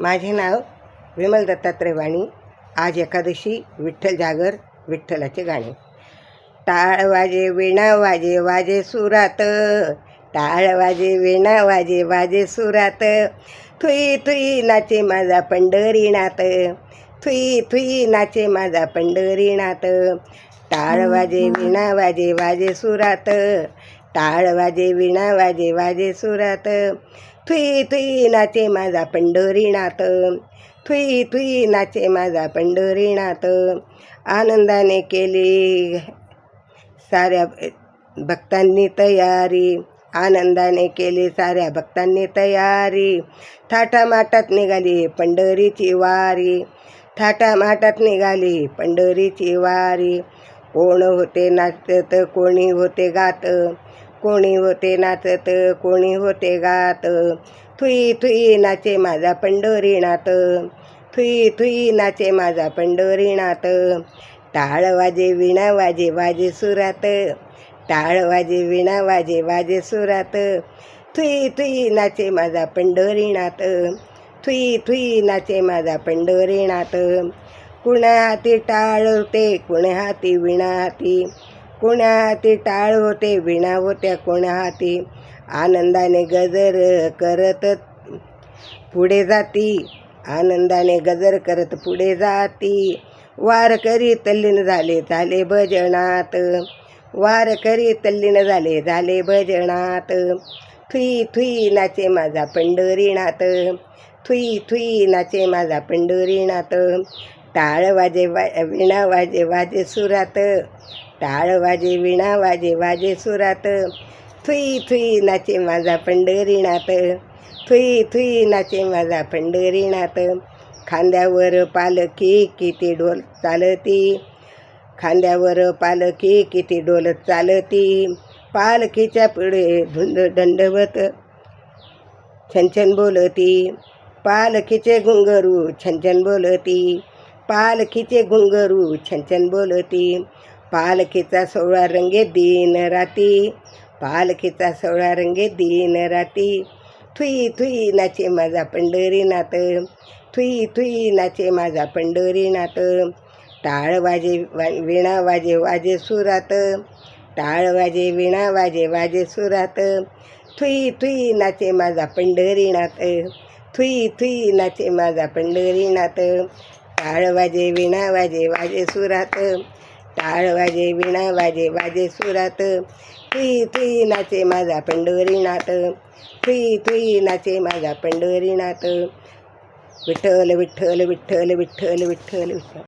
माझे नाव विमल दत्तात्रय वाणी आज एकादशी विठ्ठल जागर विठ्ठलाचे गाणे. टाळ वाजे विणा वाजे वाजे सुरात. टाळ वाजे विणा वाजे वाजे सुरात. थुई थुई नाचे माझा पंढरीनाथ. थुई थुई नाचे माझा पंढरीनाथ. टाळ वाजे विणा वाजे वाजे सुरात. टाळ वाजे विणा वाजे वाजे सुरात. थुई थुई नाचे माझा पंढरीनाथ. थुई थुई नाचे माझा पंढरीनाथ. आनंदाने केली. साऱ्या भक्तांनी तयारी. आनंदाने केली साऱ्या भक्तांनी तयारी. थाटामाटात निघाली पंढरीची वारी. थाटामाटात निघाली पंढरीची वारी. कोण होते नाचत कोणी होते गात. कोणी होते नाचत कोणी होते गात. थुई थुई नाचे माझा पंढरीनाथ. थुई थुई नाचे माझा पंढरीनाथ. टाळ वाजे विणा वाजे वाजे सुरात. टाळ वाजे विणा वाजे वाजे सुरात. थुई थुई नाचे माझा पंढरीनाथ. थुई थुई नाचे माझा पंढरीनाथ. कुणा हाती टाळ होते कुण्या हाती विणा हाती. कोण्या हाती टाळ होते विणा होत्या कोण्या हाती आनंदाने गजर करत पुढे जाती. आनंदाने गजर करत पुढे जाती. वार करी तल्लीन झाले झाले भजनात. वार करी तल्लीन झाले झाले भजनात. थुई थुई नाचे माझा पंढरीनाथ. थुई थुई नाचे माझा पंढरीनाथ. टाळ वाजे वा विणा वाजे वाजे सुरात. टाळ वाजे विणा वाजे वाजे सुरात. थुई थुई नाचे माझा पंढरीणात थुई थुई नाचे माझा पंढरीणात खांद्यावर पालखी किती डोल चालती. खांद्यावर पालखी किती डोल चालती. पालखीच्या पुढे धुंद दंडवत छनछन बोलती. पालखीचे घुंगरू छनछन बोलती. पालखीचे घुंगरू छनछन बोलती. पालखीचा सोळा रंगे दिन राती. पालखीचा सोळा रंगे दिन राती. थुई थुई नाचे माझा पंढरीनाथ थुई थुई नाचे माझा पंढरीनाथ टाळ वाजे वा विणा वाजे वाजे सुरात. टाळ वाजे विणा वाजे वाजे सुरात. थुई थुई नाचे माझा पंढरीनाथ थुई थुई नाचे माझा पंढरीनाथ टाळ वाजे विणा वाजे वाजे सुरात. टाळ वाजे विणा वाजे वाजे सुरात. थुई थुई नाचे माझा पंढरीनाथ. थुई थुई नाचे माझा पंढरीनाथ. विठ्ठल विठ्ठल विठ्ठल विठ्ठल विठ्ठल विठ्ठल.